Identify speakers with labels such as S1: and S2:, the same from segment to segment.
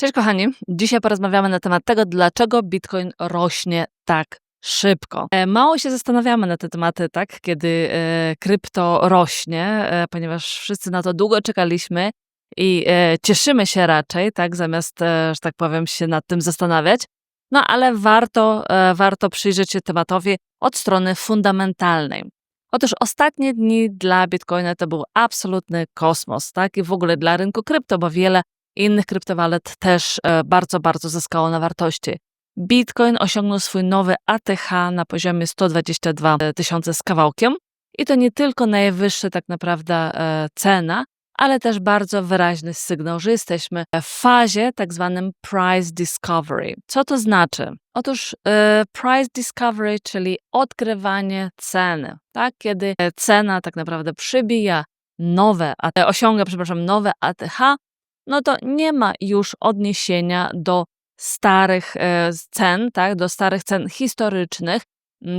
S1: Cześć kochani, dzisiaj porozmawiamy na temat tego, dlaczego Bitcoin rośnie tak szybko. E, Mało się zastanawiamy na te tematy, tak, kiedy e, krypto rośnie, e, ponieważ wszyscy na to długo czekaliśmy i cieszymy się raczej, tak, zamiast, że tak powiem, się nad tym zastanawiać. No ale warto, warto przyjrzeć się tematowi od strony fundamentalnej. Otóż ostatnie dni dla Bitcoina to był absolutny kosmos, tak? I w ogóle dla rynku krypto, bo wiele innych kryptowalut też e, bardzo, bardzo zyskało na wartości. Bitcoin osiągnął swój nowy ATH na poziomie 122 tysiące z kawałkiem i to nie tylko najwyższa tak naprawdę e, cena, ale też bardzo wyraźny sygnał, że jesteśmy w fazie tak zwanym price discovery. Co to znaczy? Otóż e, price discovery, czyli odkrywanie ceny, tak? Kiedy cena tak naprawdę przybija nowe, osiąga, przepraszam, nowe ATH, no to nie ma już odniesienia do starych e, cen, tak, do starych cen historycznych,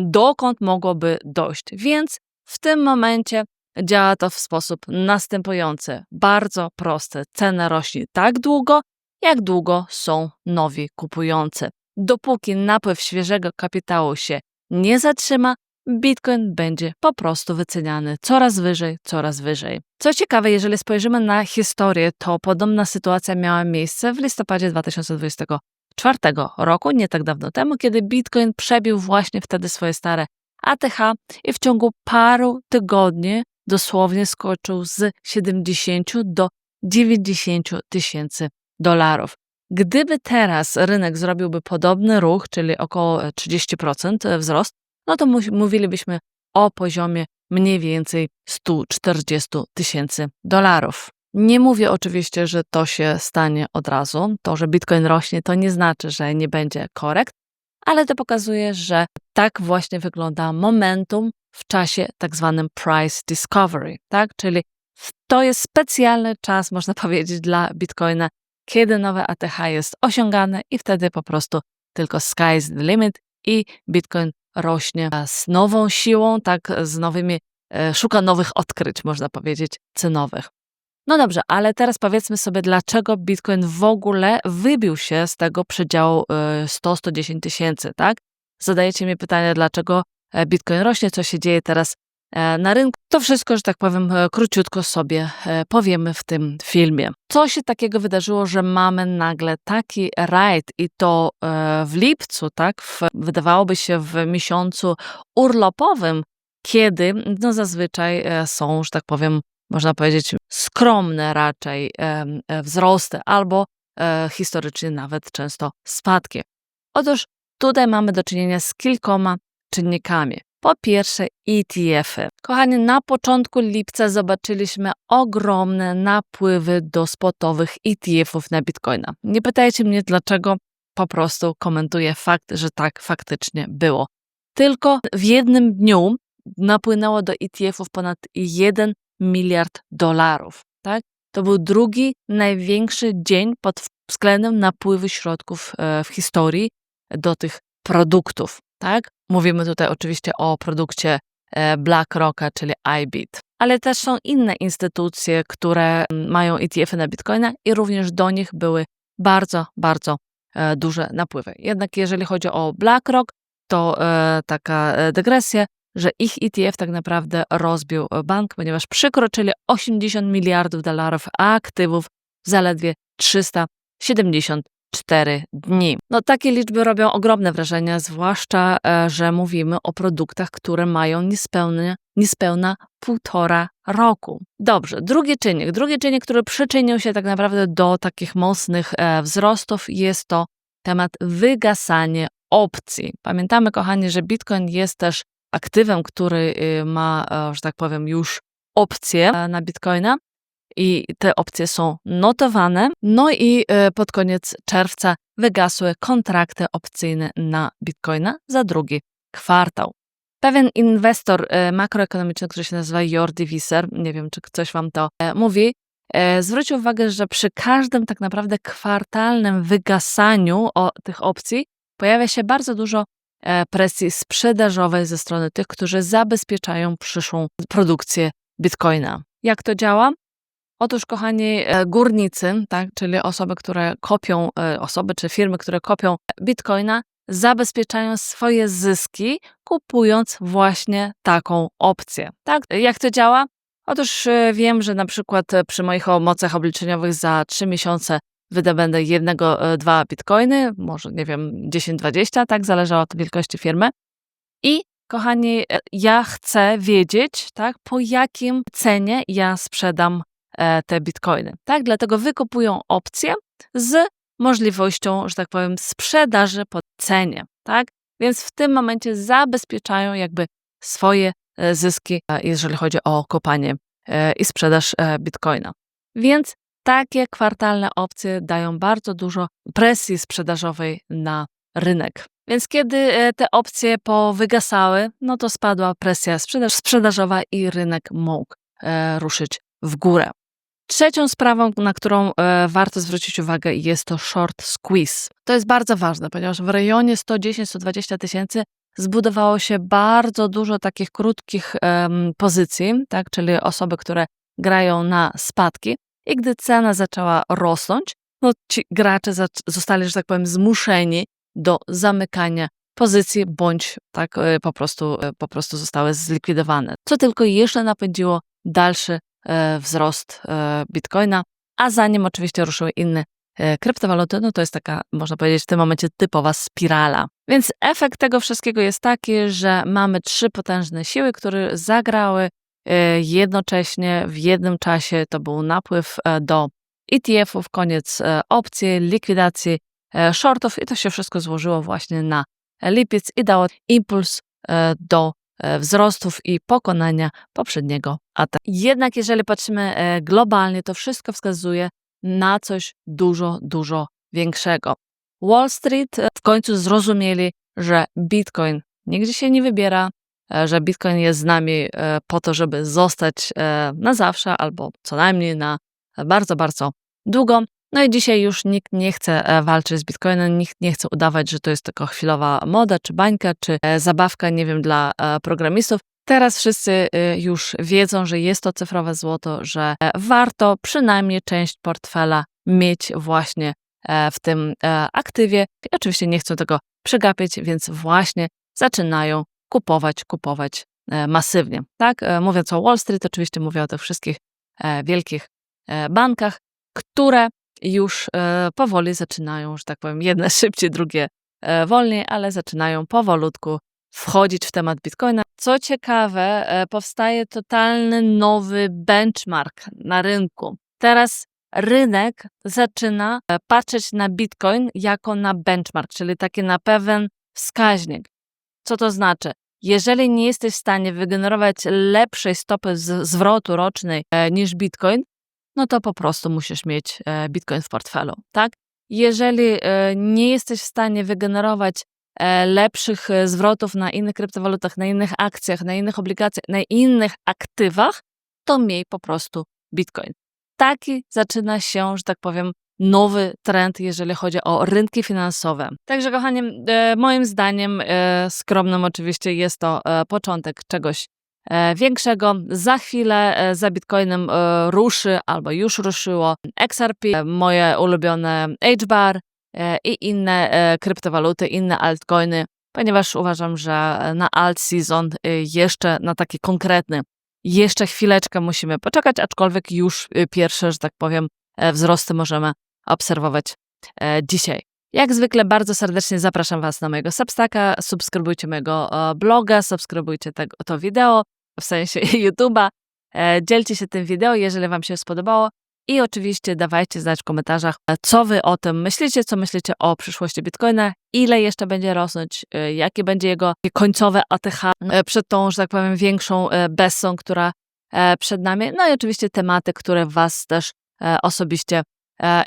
S1: dokąd mogłoby dojść. Więc w tym momencie działa to w sposób następujący. Bardzo proste. Cena rośnie tak długo, jak długo są nowi kupujący. Dopóki napływ świeżego kapitału się nie zatrzyma, Bitcoin będzie po prostu wyceniany coraz wyżej, coraz wyżej. Co ciekawe, jeżeli spojrzymy na historię, to podobna sytuacja miała miejsce w listopadzie 2024 roku, nie tak dawno temu, kiedy Bitcoin przebił właśnie wtedy swoje stare ATH i w ciągu paru tygodni dosłownie skoczył z 70 do 90 tysięcy dolarów. Gdyby teraz rynek zrobiłby podobny ruch, czyli około 30% wzrost, no to mówilibyśmy o poziomie mniej więcej 140 tysięcy dolarów. Nie mówię oczywiście, że to się stanie od razu. To, że Bitcoin rośnie, to nie znaczy, że nie będzie korekt, ale to pokazuje, że tak właśnie wygląda momentum w czasie tak zwanym price discovery, tak? Czyli to jest specjalny czas, można powiedzieć, dla Bitcoina, kiedy nowe ATH jest osiągane i wtedy po prostu tylko sky is the limit i Bitcoin rośnie z nową siłą, tak, z nowymi, e, szuka nowych odkryć, można powiedzieć, cenowych. No dobrze, ale teraz powiedzmy sobie, dlaczego Bitcoin w ogóle wybił się z tego przedziału e, 100-110 tysięcy, tak? Zadajecie mi pytanie, dlaczego e, Bitcoin rośnie, co się dzieje teraz e, na rynku. To wszystko, że tak powiem, e, króciutko sobie e, powiemy w tym filmie. Co się takiego wydarzyło, że mamy nagle taki rajd i to e, w lipcu, tak? W, wydawałoby się w miesiącu urlopowym, kiedy no zazwyczaj e, są, że tak powiem, można powiedzieć, skromne raczej e, wzrosty albo e, historycznie nawet często spadki. Otóż tutaj mamy do czynienia z kilkoma czynnikami. Po pierwsze, ETF-y. Kochani, na początku lipca zobaczyliśmy ogromne napływy do spotowych ETF-ów na Bitcoina. Nie pytajcie mnie dlaczego, po prostu komentuję fakt, że tak faktycznie było. Tylko w jednym dniu napłynęło do ETF-ów ponad 1 miliard dolarów. Tak? To był drugi największy dzień pod względem napływu środków e, w historii do tych produktów. Tak? Mówimy tutaj oczywiście o produkcie e, BlackRocka, czyli iBit. Ale też są inne instytucje, które mm, mają ETF-y na Bitcoina i również do nich były bardzo, bardzo e, duże napływy. Jednak jeżeli chodzi o BlackRock, to e, taka dygresja, że ich ETF tak naprawdę rozbił bank, ponieważ przekroczyli 80 miliardów dolarów aktywów w zaledwie 374 dni. No takie liczby robią ogromne wrażenie, zwłaszcza, e, że mówimy o produktach, które mają niespełna, niespełna półtora roku. Dobrze, drugi czynnik. Drugi czynnik, który przyczynił się tak naprawdę do takich mocnych e, wzrostów jest to temat wygasanie opcji. Pamiętamy, kochani, że Bitcoin jest też aktywem, który y, ma, e, że tak powiem, już opcje e, na Bitcoina i te opcje są notowane. No i e, pod koniec czerwca wygasły kontrakty opcyjne na Bitcoina za drugi kwartał. Pewien inwestor e, makroekonomiczny, który się nazywa Jordi Visser, nie wiem, czy coś wam to e, mówi, zwrócił uwagę, że przy każdym tak naprawdę kwartalnym wygasaniu tych opcji pojawia się bardzo dużo presji sprzedażowej ze strony tych, którzy zabezpieczają przyszłą produkcję bitcoina. Jak to działa? Otóż, kochani, e, górnicy, tak, czyli osoby, które kopią, e, osoby czy firmy, które kopią bitcoina, zabezpieczają swoje zyski, kupując właśnie taką opcję. Tak? Jak to działa? Otóż e, wiem, że na przykład przy moich mocach obliczeniowych za 3 miesiące wydobędę jednego, e, dwa bitcoiny, może nie wiem, 10-20, tak, zależy od wielkości firmy. I kochani, ja chcę wiedzieć, tak, po jakim cenie ja sprzedam te bitcoiny. Tak, dlatego wykupują opcję z możliwością, że tak powiem, sprzedaży po cenie, tak? Więc w tym momencie zabezpieczają jakby swoje e, zyski, e, jeżeli chodzi o kopanie e, i sprzedaż bitcoina. Więc takie kwartalne opcje dają bardzo dużo presji sprzedażowej na rynek. Więc kiedy te opcje powygasały, no to spadła presja sprzedaż, sprzedażowa i rynek mógł ruszyć w górę. Trzecią sprawą, na którą e, warto zwrócić uwagę, jest to short squeeze. To jest bardzo ważne, ponieważ w rejonie 110-120 tysięcy zbudowało się bardzo dużo takich krótkich pozycji, tak, czyli osoby, które grają na spadki. I gdy cena zaczęła rosnąć, no ci gracze zostali, że tak powiem, zmuszeni do zamykania pozycji, bądź tak e, po prostu, e, po prostu zostały zlikwidowane. Co tylko jeszcze napędziło dalszy wzrost e, bitcoina, a za nim oczywiście ruszyły inne e, kryptowaluty, no to jest taka, można powiedzieć, w tym momencie typowa spirala. Więc efekt tego wszystkiego jest taki, że mamy trzy potężne siły, które zagrały jednocześnie, w jednym czasie. To był napływ do ETF-ów, koniec opcji, likwidacji shortów i to się wszystko złożyło właśnie na lipiec i dało impuls do E, wzrostów i pokonania poprzedniego ataku. Jednak jeżeli patrzymy e, globalnie, to wszystko wskazuje na coś dużo, dużo większego. Wall Street e, w końcu zrozumieli, że Bitcoin nigdzie się nie wybiera, że Bitcoin jest z nami po to, żeby zostać na zawsze albo co najmniej na bardzo, bardzo długo. No i dzisiaj już nikt nie chce e, walczyć z Bitcoinem, nikt nie chce udawać, że to jest tylko chwilowa moda, czy bańka, czy e, zabawka, nie wiem, dla e, programistów. Teraz wszyscy już wiedzą, że jest to cyfrowe złoto, że warto przynajmniej część portfela mieć właśnie w tym aktywie. I oczywiście nie chcą tego przegapić, więc właśnie zaczynają kupować, kupować masywnie. Tak, mówiąc o Wall Street, oczywiście mówię o tych wszystkich wielkich bankach, które już e, powoli zaczynają, że tak powiem, jedne szybciej, drugie e, wolniej, ale zaczynają powolutku wchodzić w temat Bitcoina. Co ciekawe, e, powstaje totalny nowy benchmark na rynku. Teraz rynek zaczyna patrzeć na Bitcoin jako na benchmark, czyli taki na pewien wskaźnik. Co to znaczy? Jeżeli nie jesteś w stanie wygenerować lepszej stopy zwrotu rocznej niż Bitcoin, no to po prostu musisz mieć e, Bitcoin w portfelu, tak? Jeżeli e, nie jesteś w stanie wygenerować e, lepszych zwrotów na innych kryptowalutach, na innych akcjach, na innych obligacjach, na innych aktywach, to miej po prostu Bitcoin. Taki zaczyna się, że tak powiem, nowy trend, jeżeli chodzi o rynki finansowe. Także, kochani, moim zdaniem, skromnym oczywiście, jest to początek czegoś większego. Za chwilę e, za Bitcoinem e, ruszy albo już ruszyło XRP, moje ulubione HBAR i inne kryptowaluty, inne altcoiny, ponieważ uważam, że na alt season jeszcze na taki konkretny jeszcze chwileczkę musimy poczekać, aczkolwiek już pierwsze, że tak powiem, wzrosty możemy obserwować dzisiaj. Jak zwykle bardzo serdecznie zapraszam Was na mojego Substacka, subskrybujcie mojego bloga, subskrybujcie tego, to wideo, w sensie YouTube'a, e, dzielcie się tym wideo, jeżeli Wam się spodobało. I oczywiście dawajcie znać w komentarzach, e, co Wy o tym myślicie, co myślicie o przyszłości Bitcoina, ile jeszcze będzie rosnąć, e, jakie będzie jego końcowe ATH przed tą, że tak powiem, większą bessą, która przed nami, no i oczywiście tematy, które Was też osobiście E,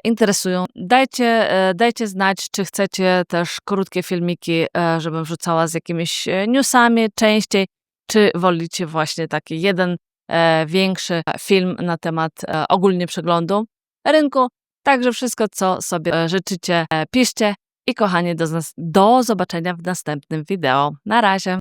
S1: interesują. Dajcie, e, dajcie znać, czy chcecie też krótkie filmiki, e, żebym wrzucała z jakimiś newsami częściej, czy wolicie właśnie taki jeden większy film na temat ogólnie przeglądu rynku. Także wszystko, co sobie życzycie, piszcie i kochanie, do, do zobaczenia w następnym wideo. Na razie.